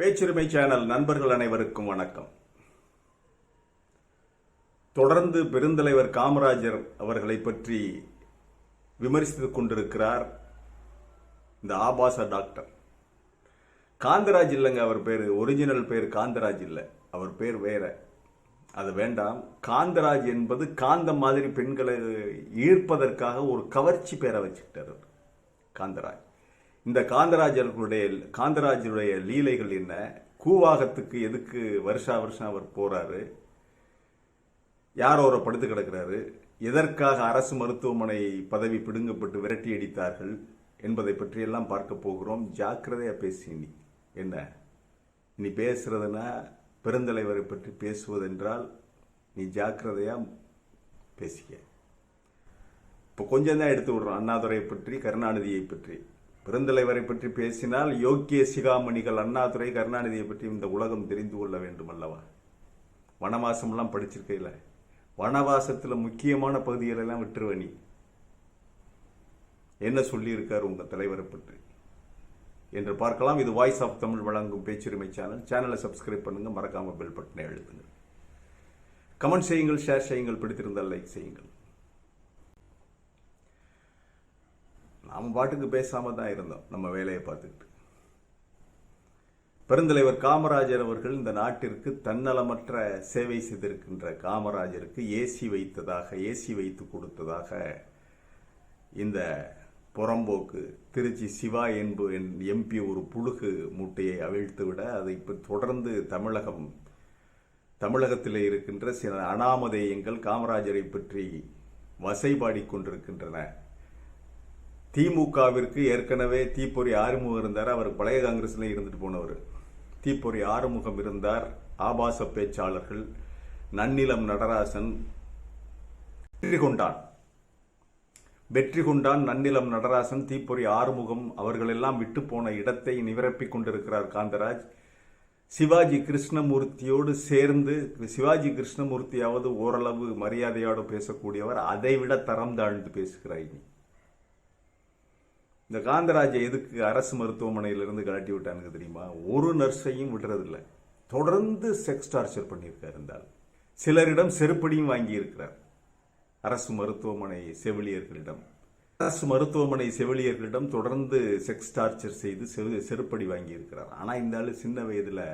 பேச்சுரிமை channel நண்பர்கள் அனைவருக்கும் வணக்கம். தொடர்ந்து பெருந்தலைவர் காமராஜர் அவர்களை பற்றி விமர்சித்துக் கொண்டிருக்கிறார் இந்த ஆபாச டாக்டர். காந்தராஜ் இல்லைங்க அவர் பேர். ஒரிஜினல் பேர் காந்தராஜ் இல்லை. அவர் பேர் வேற. அது வேண்டாம். காந்தராஜ் என்பது காந்த மாதிரி பெண்களை ஈர்ப்பதற்காக ஒரு கவர்ச்சி பேரை வச்சுக்கிட்டார் காந்தராஜ். இந்த காந்தராஜர்களுடைய காந்தராஜருடைய லீலைகள் என்ன? கூவாகத்துக்கு எதுக்கு வருஷா வருஷம் அவர் போறாரு? யார் அவரை படுத்து கிடக்கிறாரு? எதற்காக அரசு மருத்துவமனை பதவி பிடுங்கப்பட்டு விரட்டி அடித்தார்கள் என்பதை பற்றியெல்லாம் பார்க்க போகிறோம். ஜாக்கிரதையா பேசி நீ என்ன? நீ பேசுறதுனா பெருந்தலைவரை பற்றி பேசுவதென்றால் நீ ஜாக்கிரதையா பேசிக்க. இப்போ கொஞ்சம் தான் எடுத்து விடுறோம். அண்ணாதுரையை பற்றி கருணாநிதியை பற்றி. பெருந்தலைவரை பற்றி பேசினால் யோக்கிய சிகாமணிகள் அண்ணாதுரை கருணாநிதியை பற்றி இந்த உலகம் தெரிந்து கொள்ள வேண்டும் அல்லவா வனவாசம்லாம் படிச்சிருக்கையில். வனவாசத்தில் முக்கியமான பகுதிகளெல்லாம் விட்டுருவ நீ. என்ன சொல்லியிருக்கார் உங்கள் தலைவரை பற்றி? என்று பார்க்கலாம். இது வாய்ஸ் ஆஃப் தமிழ் வழங்கும் பேச்சுரிமை சேனல். சேனலை சப்ஸ்கிரைப் பண்ணுங்க. மறக்காமல் பெல் பட்டனை அழுத்துங்க. கமெண்ட் செய்யுங்கள் ஷேர் செய்யுங்கள் பிடித்திருந்தால் லைக் செய்யுங்கள். நாம் பாட்டுக்கு பேசாம தான் இருந்தோம் நம்ம வேலையை பார்த்துக்கிட்டு. பெருந்தலைவர் காமராஜர் அவர்கள் இந்த நாட்டிற்கு தன்னலமற்ற சேவை செய்திருக்கின்ற காமராஜருக்கு ஏசி வைத்ததாக ஏசி வைத்து கொடுத்ததாக இந்த புறம்போக்கு திருச்சி சிவா என்பு எம்பி ஒரு புழுகு மூட்டையை அவிழ்த்து விட அதை இப்போ தொடர்ந்து தமிழகம் தமிழகத்தில் இருக்கின்ற சில அனாமதேயங்கள் காமராஜரை பற்றி வசைபாடி கொண்டிருக்கின்றன. திமுகவிற்கு ஏற்கனவே தீப்பொறி ஆறுமுகம் இருந்தார். அவர் பழைய காங்கிரஸ்ல இருந்துட்டு போனவர். தீப்பொறி ஆறுமுகம் இருந்தார் ஆபாச பேச்சாளர்கள் நன்னிலம் நடராசன். வெற்றி கொண்டான் வெற்றி கொண்டான் நன்னிலம் நடராசன் தீப்பொறி ஆறுமுகம் அவர்களெல்லாம் விட்டு போன இடத்தை நிரப்பிக் கொண்டிருக்கிறார் காந்தராஜ். சிவாஜி கிருஷ்ணமூர்த்தியோடு சேர்ந்து சிவாஜி கிருஷ்ணமூர்த்தியாவது ஓரளவு மரியாதையோடு பேசக்கூடியவர். அதைவிட தரம் தாழ்ந்து பேசுகிறாய் நீ இந்த காந்தராஜை எதுக்கு அரசு மருத்துவமனையிலிருந்து கலட்டி விட்டானுங்க தெரியுமா? ஒரு நர்ஸையும் விடுறதில்ல தொடர்ந்து செக்ஸ் டார்ச்சர் பண்ணியிருக்காரு இருந்தால் சிலரிடம் செருப்படியும் வாங்கியிருக்கிறார். அரசு மருத்துவமனை செவிலியர்களிடம். அரசு மருத்துவமனை செவிலியர்களிடம் தொடர்ந்து செக்ஸ் டார்ச்சர் செய்து செரு செருப்படி வாங்கியிருக்கிறார். ஆனால் இந்த ஆள் சின்ன வயதில்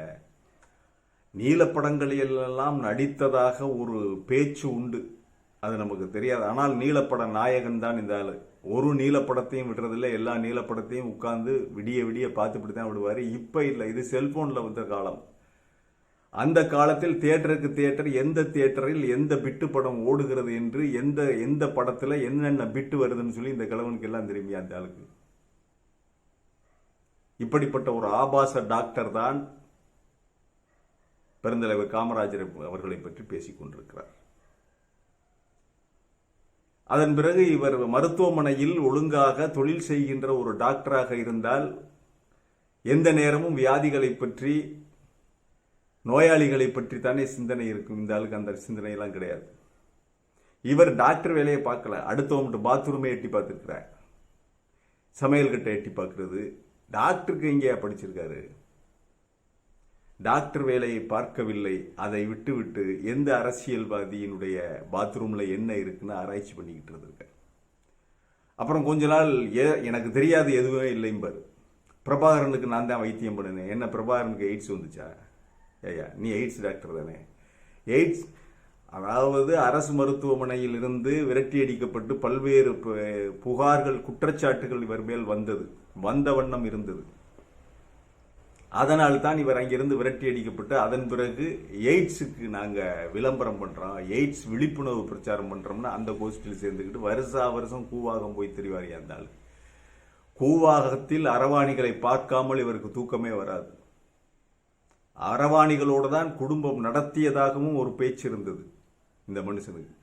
நீலப்படங்களிலெல்லாம் நடித்ததாக ஒரு பேச்சு உண்டு. அது நமக்கு தெரியாது. ஆனால் நீலப்பட நாயகன் தான் இந்த ஆள். ஒரு நீலப்படத்தையும் விடுறதில்ல எல்லா நீலப்படத்தையும் உட்கார்ந்து விடிய விடிய பார்த்துட்டு தான் விடுவார். இப்போ இல்லை இது செல்ஃபோனில் வந்த காலம். அந்த காலத்தில் தியேட்டருக்கு தியேட்டர் எந்த தியேட்டரில் எந்த பிட்டு படம் ஓடுகிறது என்று எந்த எந்த படத்தில் என்னென்ன பிட்டு வருதுன்னு சொல்லி இந்த கிழவனுக்கு எல்லாம் தெரியுமா அந்த ஆளுக்கு? இப்படிப்பட்ட ஒரு ஆபாச டாக்டர் தான் பெருந்தலைவர் காமராஜர் அவர்களை பற்றி பேசிக் கொண்டிருக்கிறார் அதன் பிறகு இவர் மருத்துவமனையில் ஒழுங்காக தொழில் செய்கின்ற ஒரு டாக்டராக இருந்தால் எந்த நேரமும் வியாதிகளை பற்றி நோயாளிகளை பற்றி தானே சிந்தனை இருக்கும். இந்த ஆளுக்கு அந்த சிந்தனையெல்லாம் கிடையாது. இவர் டாக்டர் வேலையை பார்க்கல. அடுத்தவங்க பாத்ரூமே எட்டி பார்த்துருக்கிறார். சமையல்கிட்ட எட்டி பார்க்குறது. டாக்டருக்கு எங்கேயா படிச்சிருக்காரு? டாக்டர் வேலையை பார்க்கவில்லை. அதை விட்டுவிட்டு எந்த அரசியல்வாதியினுடைய பாத்ரூமில் என்ன இருக்குன்னு ஆராய்ச்சி பண்ணிக்கிட்டு இருந்திருக்கார் அப்புறம் கொஞ்ச நாள் ஏ- எனக்கு தெரியாது எதுவுமே இல்லைம்பார் பிரபாகரனுக்கு நான் தான் வைத்தியம் பண்ணினேன். என்ன பிரபாகரனுக்கு எய்ட்ஸ் வந்துச்சா? ஐயா நீ எய்ட்ஸ் டாக்டர் தானே? எய்ட்ஸ் அதாவது அரசு மருத்துவமனையில் இருந்து விரட்டி அடிக்கப்பட்டு பல்வேறு பு- புகார்கள் குற்றச்சாட்டுகள் இவர் மேல் வந்தது. வந்த வண்ணம் இருந்தது. அதனால் தான் இவர் அங்கிருந்து விரட்டி அடிக்கப்பட்டு அதன் பிறகு எய்ட்ஸுக்கு நாங்கள் விளம்பரம் பண்ணுறோம் எய்ட்ஸ் விழிப்புணர்வு பிரச்சாரம் பண்ணுறோம்னு அந்த கோஷ்டியில் சேர்ந்துக்கிட்டு வருஷா வருஷம் கூவாகம் போய் தெரிவார் அந்த ஆள். கூவாகத்தில் அரவாணிகளை பார்க்காமல் இவருக்கு தூக்கமே வராது. அரவாணிகளோடு தான் குடும்பம் நடத்தியதாகவும் ஒரு பேச்சு இருந்தது இந்த மனுஷனுக்கு.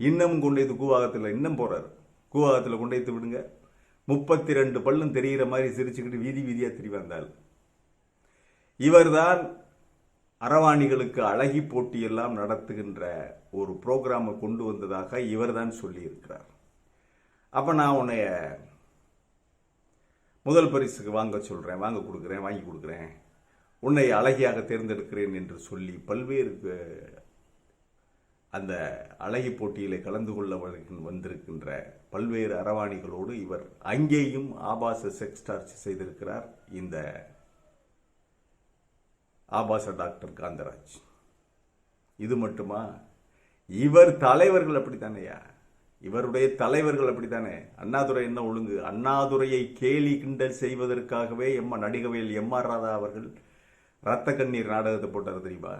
இன்னமும் கொண்டு கூவாகத்தில் இன்னும் போகிறார் கூவாகத்தில் கொண்டு விடுங்க. முப்பத்தி ரெண்டு பல்லும் தெரிகிற மாதிரி சிரிச்சுக்கிட்டு வீதி வீதியாக திரி வந்தாள் இவர்தான் அரவாணிகளுக்கு அழகி போட்டியெல்லாம் நடத்துகின்ற ஒரு புரோகிராமை கொண்டு வந்ததாக இவர்தான் சொல்லியிருக்கிறார். அப்போ நான் உன்னைய முதல் பரிசுக்கு வாங்க சொல்கிறேன் வாங்க கொடுக்குறேன் வாங்கி கொடுக்குறேன். உன்னை அழகியாக தேர்ந்தெடுக்கிறேன் என்று சொல்லி பல்வேறு அந்த அழகி போட்டியில் கலந்து கொள்ள வந்திருக்கின்ற பல்வேறு அரவாணிகளோடு இவர் அங்கேயும் ஆபாச செக்ஸ் டார்ச் செய்திருக்கிறார். இந்த ஆபாச டாக்டர் காந்தராஜ். இது மட்டுமா? இவர் தலைவர்கள் அப்படித்தானையா? இவருடைய தலைவர்கள் அப்படித்தானே? அண்ணாதுரை என்ன ஒழுங்கு? அண்ணாதுரையை கேலி கிண்டல் செய்வதற்காகவே எம்மா நடிகவேல் எம் ஆர் ராதா அவர்கள் ரத்த கண்ணீர் நாடகத்தை போட்டார் தெரியுமா?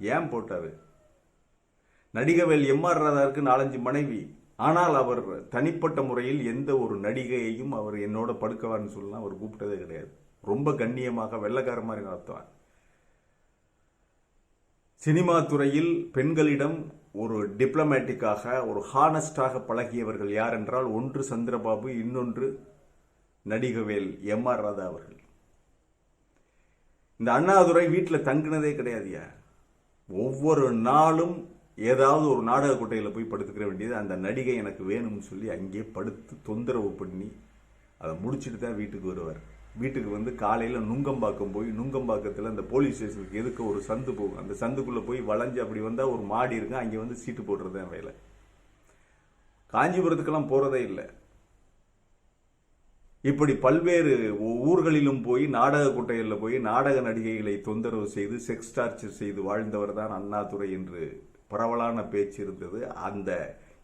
ஏன் போட்டார்? நடிகவேல் எம் ஆர் ராதாவுக்கு நாலஞ்சு மனைவி. ஆனால் அவர் தனிப்பட்ட முறையில் எந்த ஒரு நடிகையையும் அவர் என்னோட படுக்கவான்னு சொல்லலாம். அவர் கூப்பிட்டதே கிடையாது. ரொம்ப கண்ணியமாக வெள்ளக்கார மாதிரி நடத்துவார் சினிமா துறையில் பெண்களிடம் ஒரு டிப்ளமேட்டிக்காக ஒரு ஹானஸ்டாக பழகியவர்கள் யார் என்றால் ஒன்று சந்திரபாபு இன்னொன்று நடிகவேல் எம் ஆர் ராதா அவர்கள். இந்த அண்ணாதுரை வீட்டில் தங்குனதே கிடையாதுயா ஒவ்வொரு நாளும் ஏதாவது ஒரு நாடக கொட்டையில் போய் படுத்துக்கிற வேண்டியது அந்த நடிகை எனக்கு வேணும்னு சொல்லி அங்கேயே படுத்து தொந்தரவு பண்ணி அதை முடிச்சுட்டு தான் வீட்டுக்கு வருவார். வீட்டுக்கு வந்து காலையில் நுங்கம்பாக்கம் போய் நுங்கம்பாக்கத்தில் அந்த போலீஸ் ஸ்டேஷனுக்கு எதுக்கு ஒரு சந்து போகும் அந்த சந்துக்குள்ளே போய் வளைஞ்சு அப்படி வந்தால் ஒரு மாடி இருக்கு அங்கே வந்து சீட்டு போடுறது தான் வேலை. காஞ்சிபுரத்துக்கெல்லாம் போகிறதே இல்லை. இப்படி பல்வேறு ஊர்களிலும் போய் நாடக குட்டைகளில் போய் நாடக நடிகைகளை தொந்தரவு செய்து செக்ஸ் டார்ச்சர் செய்து வாழ்ந்தவர் தான் அண்ணாதுரை என்று பரவலான பேச்சு இருந்தது. அந்த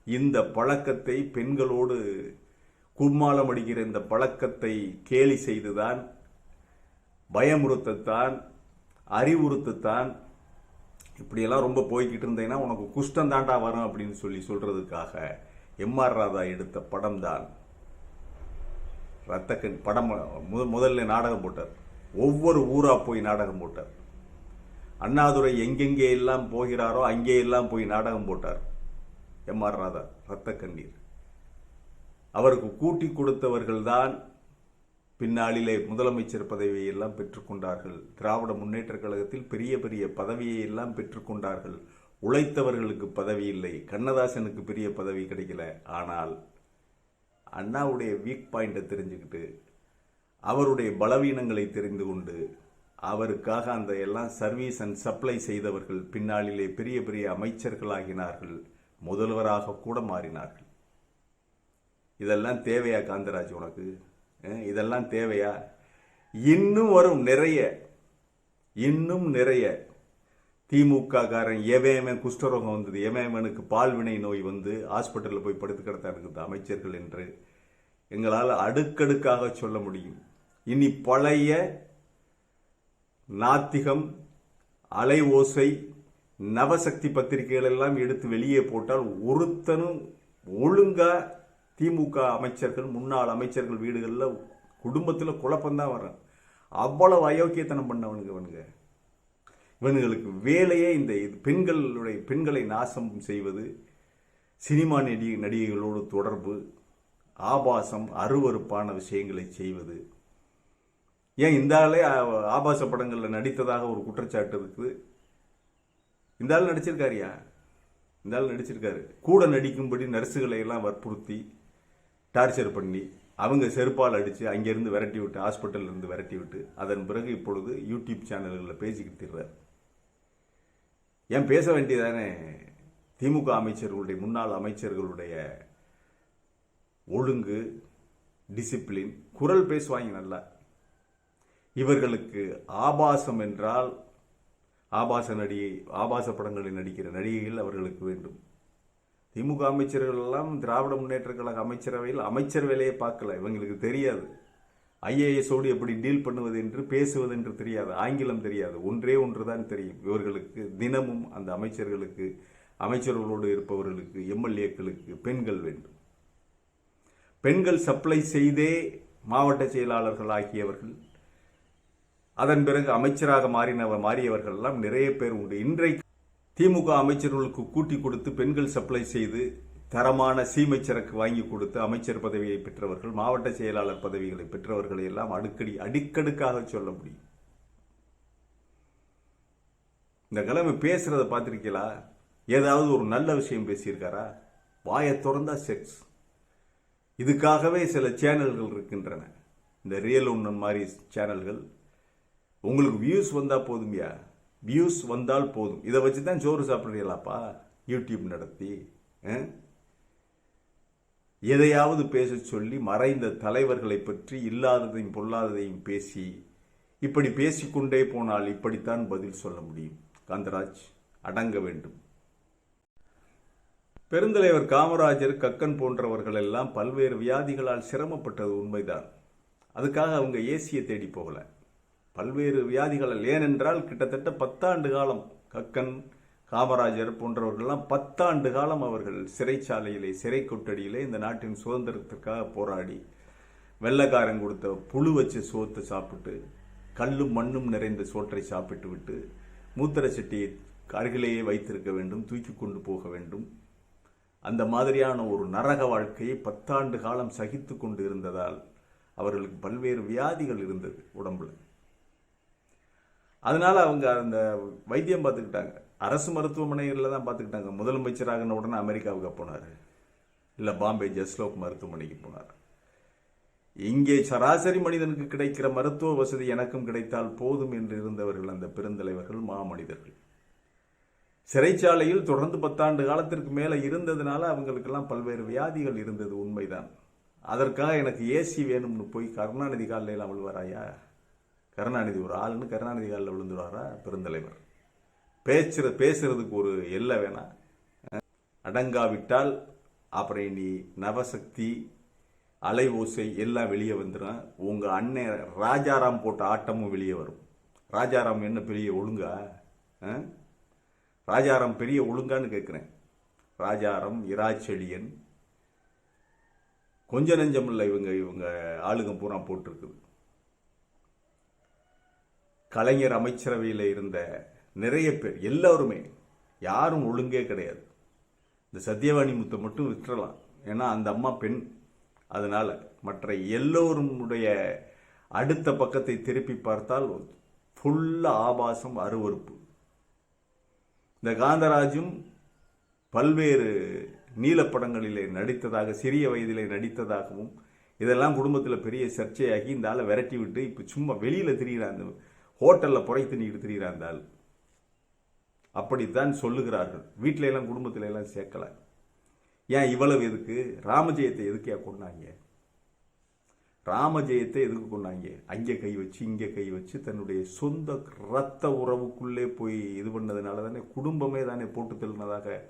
இந்த பழக்கத்தை பெண்களோடு கும்மாளம் அடிக்கிற இந்த பழக்கத்தை கேலி செய்துதான் பயமுறுத்தத்தான் அறிவுறுத்தத்தான் இப்படியெல்லாம் ரொம்ப போய்கிட்டு இருந்தேன்னா உனக்கு குஷ்டம் தாண்டா வரும் அப்படின்னு சொல்லி சொல்றதுக்காக எம்ஆர் ராதா எடுத்த படம் தான் ரத்தக்கண் படம் முத- முதல்ல நாடகம் போட்டார். ஒவ்வொரு ஊரா போய் நாடகம் போட்டார். அண்ணாதுரை எங்கெங்கே எல்லாம் போகிறாரோ அங்கே எல்லாம் போய் நாடகம் போட்டார் எம் ஆர் ராதா ரத்த கண்ணீர் அவருக்கு கூட்டி கொடுத்தவர்கள்தான் பின்னாளிலே முதலமைச்சர் பதவியை எல்லாம் பெற்றுக்கொண்டார்கள். திராவிட முன்னேற்றக் கழகத்தில் பெரிய பெரிய பதவியை எல்லாம் பெற்றுக்கொண்டார்கள். உழைத்தவர்களுக்கு பதவி இல்லை. கண்ணதாசனுக்கு பெரிய பதவி கிடைக்கல. ஆனால் அண்ணாவுடைய வீக் பாயிண்ட்டை தெரிஞ்சுக்கிட்டு அவருடைய பலவீனங்களை தெரிந்து கொண்டு அவருக்காக அந்த எல்லாம் சர்வீஸ் அண்ட் சப்ளை செய்தவர்கள் பின்னாளிலே பெரிய பெரிய அமைச்சர்களாகினார்கள். முதல்வராக கூட மாறினார்கள். இதெல்லாம் தேவையா காந்தராஜ் உனக்கு? இதெல்லாம் தேவையா? இன்னும் வரும் நிறைய. இன்னும் நிறைய. திமுக காரன் எவன் குஷ்டரோகம் வந்தது. எவனுக்கு பால்வினை நோய் வந்து ஹாஸ்பிட்டலில் போய் படுத்து கிடத்தாருக்குது அமைச்சர்கள் என்று எங்களால் அடுக்கடுக்காக சொல்ல முடியும். இனி பழைய நாத்திகம் அலை ஓசை நவசக்தி பத்திரிகைகள் எல்லாம் எடுத்து வெளியே போட்டால் ஒருத்தனும் ஒழுங்காக திமுக அமைச்சர்கள் முன்னாள் அமைச்சர்கள் வீடுகளில் குடும்பத்தில் குழப்பந்தான் வர்றான். அவ்வளவு அயோக்கியத்தனம் பண்ணவனுங்க இவனுங்க. இவனுங்களுக்கு வேலையே இந்த இது பெண்களுடைய பெண்களை நாசம் செய்வது சினிமா நடி நடிகைகளோடு தொடர்பு ஆபாசம் அருவருப்பான விஷயங்களை செய்வது. ஏன் இந்த ஆளே ஆபாச படங்களில் நடித்ததாக ஒரு குற்றச்சாட்டு இருக்குது? இந்த ஆள் நடிச்சிருக்காருயா? இந்த ஆள் நடிச்சிருக்காரு. கூட நடிக்கும்படி நர்ஸுகளை எல்லாம் வற்புறுத்தி டார்ச்சர் பண்ணி அவங்க செருப்பால் அடித்து அங்கேருந்து விரட்டி விட்டு ஹாஸ்பிட்டல்ல இருந்து விரட்டி விட்டு அதன் பிறகு இப்பொழுது யூடியூப் சேனல்களில் பேசிக்கிட்டு திர்றார் ஏன் பேச வேண்டியதானே? திமுக அமைச்சர்களுடைய முன்னாள் அமைச்சர்களுடைய ஒழுங்கு டிசிப்ளின் குரல் பேசுவாங்க நல்லா. இவர்களுக்கு ஆபாசம் என்றால் ஆபாச நடிகை ஆபாச படங்களில் நடிக்கிற நடிகைகள் அவர்களுக்கு வேண்டும். திமுக அமைச்சர்கள் எல்லாம் திராவிட முன்னேற்ற கழக அமைச்சரவையில் அமைச்சர் வேலையை பார்க்கல. இவங்களுக்கு தெரியாது. ஐஏஎஸோடு எப்படி டீல் பண்ணுவது என்று பேசுவது என்று தெரியாது. ஆங்கிலம் தெரியாது. ஒன்றே ஒன்றுதான் தெரியும். இவர்களுக்கு தினமும் அந்த அமைச்சர்களுக்கு அமைச்சர்களோடு இருப்பவர்களுக்கு எம்எல்ஏக்களுக்கு பெண்கள் வேண்டும். பெண்கள் சப்ளை செய்தே மாவட்ட செயலாளர்கள் ஆகியவர்கள் அதன் பிறகு அமைச்சராக மாறினவர் மாறியவர்கள் எல்லாம் நிறைய பேர் உண்டு. இன்றைக்கு திமுக அமைச்சர்களுக்கு கூட்டி கொடுத்து பெண்கள் சப்ளை செய்து தரமான சீமை சரக்கு வாங்கி கொடுத்து அமைச்சர் பதவியை பெற்றவர்கள் மாவட்ட செயலாளர் பதவிகளை பெற்றவர்களை எல்லாம் அடுக்கடி அடிக்கடுக்காக சொல்ல முடியும். இந்த கிழமை பேசுறத பார்த்துருக்கீங்களா? ஏதாவது ஒரு நல்ல விஷயம் பேசியிருக்காரா? வாயை திறந்தா செக்ஸ் இதுக்காகவே சில சேனல்கள் இருக்கின்றன. இந்த ரியல் உண்ணன் மாதிரி சேனல்கள். உங்களுக்கு வியூஸ் வந்தா போதும்யா? வியூஸ் வந்தால் போதும். இதை வச்சு தான் சோறு சாப்பிட்றீங்களாப்பா? யூடியூப் நடத்தி ஆ? எதையாவது பேச சொல்லி மறைந்த தலைவர்களை பற்றி இல்லாததையும் பொல்லாததையும் பேசி இப்படி பேசிக்கொண்டே போனால் இப்படித்தான் பதில் சொல்ல முடியும். காந்தராஜ் அடங்க வேண்டும். பெருந்தலைவர் காமராஜர் கக்கன் போன்றவர்கள் எல்லாம் பல்வேறு வியாதிகளால் சிரமப்பட்டது உண்மைதான். அதுக்காக அவங்க ஏசியை தேடி போகலை. பல்வேறு வியாதிகளால் ஏனென்றால் கிட்டத்தட்ட பத்தாண்டு காலம் கக்கன் காமராஜர் போன்றவர்கள்லாம் பத்தாண்டு காலம் அவர்கள் சிறைச்சாலையிலே சிறை கொட்டடியிலே இந்த நாட்டின் சுதந்திரத்திற்காக போராடி வெள்ளைக்காரன் கொடுத்த புழு வச்சு சோத்தை சாப்பிட்டு கல்லும் மண்ணும் நிறைந்த சோற்றை சாப்பிட்டு விட்டு மூத்திர சட்டியை அருகிலேயே வைத்திருக்க வேண்டும் தூக்கி கொண்டு போக வேண்டும். அந்த மாதிரியான ஒரு நரக வாழ்க்கையை பத்தாண்டு காலம் சகித்து கொண்டு இருந்ததால் அவர்களுக்கு பல்வேறு வியாதிகள் இருந்தது உடம்புல. அதனால் அவங்க அந்த வைத்தியம் பார்த்துக்கிட்டாங்க. அரசு மருத்துவமனைகளில் தான் பார்த்துக்கிட்டாங்க. முதலமைச்சராகின உடனே அமெரிக்காவுக்கு போனார். இல்லை பாம்பே ஜஸ்லோக் மருத்துவமனைக்கு போனார். இங்கே சராசரி மனிதனுக்கு கிடைக்கிற மருத்துவ வசதி எனக்கும் கிடைத்தால் போதும் என்று இருந்தவர்கள் அந்த பெருந்தலைவர்கள் மாமனிதர்கள். சிறைச்சாலையில் தொடர்ந்து பத்தாண்டு காலத்திற்கு மேலே இருந்ததுனால அவங்களுக்கெல்லாம் பல்வேறு வியாதிகள் இருந்தது உண்மைதான். அதற்காக எனக்கு ஏசி வேணும்னு போய் கருணாநிதி காலையில் அவள் வராயா கருணாநிதி ஒரு ஆளுன்னு கருணாநிதி காலில் விழுந்துடுவாரா பெருந்தலைவர். பேச்சுற பேசுறதுக்கு ஒரு எல்லை வேணாம் அடங்காவிட்டால் அப்புறம் நீ நவசக்தி அலை ஓசை எல்லாம் வெளியே வந்துடும் உங்கள் அண்ணன் ராஜாராம் போட்ட ஆட்டமும் வெளியே வரும். ராஜாராம் என்ன பெரிய ஒழுங்கா? ஆ? ராஜாராம் பெரிய ஒழுங்கான்னு கேட்குறேன். ராஜாராம் இராச்செழியன். கொஞ்ச நெஞ்சம் இல்லை இவங்க இவங்க ஆளுங்க பூரா போட்டிருக்குது. கலைஞர் அமைச்சரவையில் இருந்த நிறைய பேர் எல்லோருமே யாரும் ஒழுங்கே கிடையாது. இந்த சத்யவாணி முத்தை மட்டும் விட்டுறலாம். ஏன்னா அந்த அம்மா பெண். அதனால் மற்ற எல்லோருடைய அடுத்த பக்கத்தை திருப்பி பார்த்தால் ஃபுல்லாக ஆபாசம் அருவருப்பு. இந்த காந்தராஜும் பல்வேறு நீலப்படங்களிலே நடித்ததாக சிறிய வயதிலே நடித்ததாகவும் இதெல்லாம் குடும்பத்தில் பெரிய சர்ச்சையாகி இந்த ஆளை விரட்டி விட்டு இப்போ சும்மா வெளியில் திரிகிறான் அந்த ஹோட்டலில் புரை திணிக்கிட்டு திரிகிறான் அந்த ஆள் அப்படித்தான் சொல்லுகிறார்கள். வீட்டில எல்லாம் குடும்பத்தில எல்லாம் சேர்க்கல. ஏன் இவ்வளவு எதுக்கு? ராமஜெயத்தை எதுக்கே கொண்டாங்க ராமஜெயத்தை எதுக்கு கொண்டாங்க அங்கே கை வச்சு இங்கே கை வச்சு தன்னுடைய சொந்த ரத்த உறவுக்குள்ளே போய் இது பண்ணதுனால தானே குடும்பமே தானே போட்டு தள்ளினதாக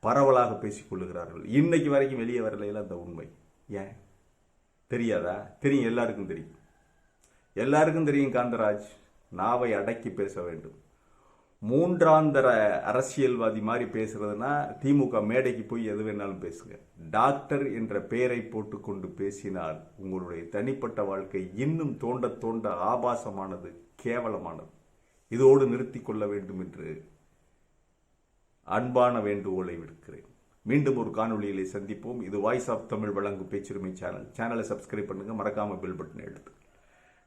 பரவலாக பேசிக்கொள்ளுகிறார்கள் இன்னைக்கு வரைக்கும் வெளியே வரலையில அந்த உண்மை. ஏன்? தெரியாதா? தெரியும் எல்லாருக்கும் தெரியும். எல்லாருக்கும் தெரியும் காந்தராஜ். நாவை அடக்கி பேச வேண்டும். மூன்றாந்தர அரசியல்வாதி மாதிரி பேசுறதுனா திமுக மேடைக்கு போய் எது வேணாலும் பேசுங்க. டாக்டர் என்ற பெயரை போட்டுக்கொண்டு பேசினால் உங்களுடைய தனிப்பட்ட வாழ்க்கை இன்னும் தோண்ட தோண்ட ஆபாசமானது கேவலமானது. இதோடு நிறுத்தி கொள்ள வேண்டும் என்று அன்பான வேண்டுகோளை விடுக்கிறேன். மீண்டும் ஒரு காணொலியிலே சந்திப்போம். இது வாய்ஸ் ஆஃப் தமிழ் வழங்கும் பேச்சுரிமை சேனல். சேனலை சப்ஸ்கிரைப் பண்ணுங்க. மறக்காம பெல் பட்டன் எடுத்து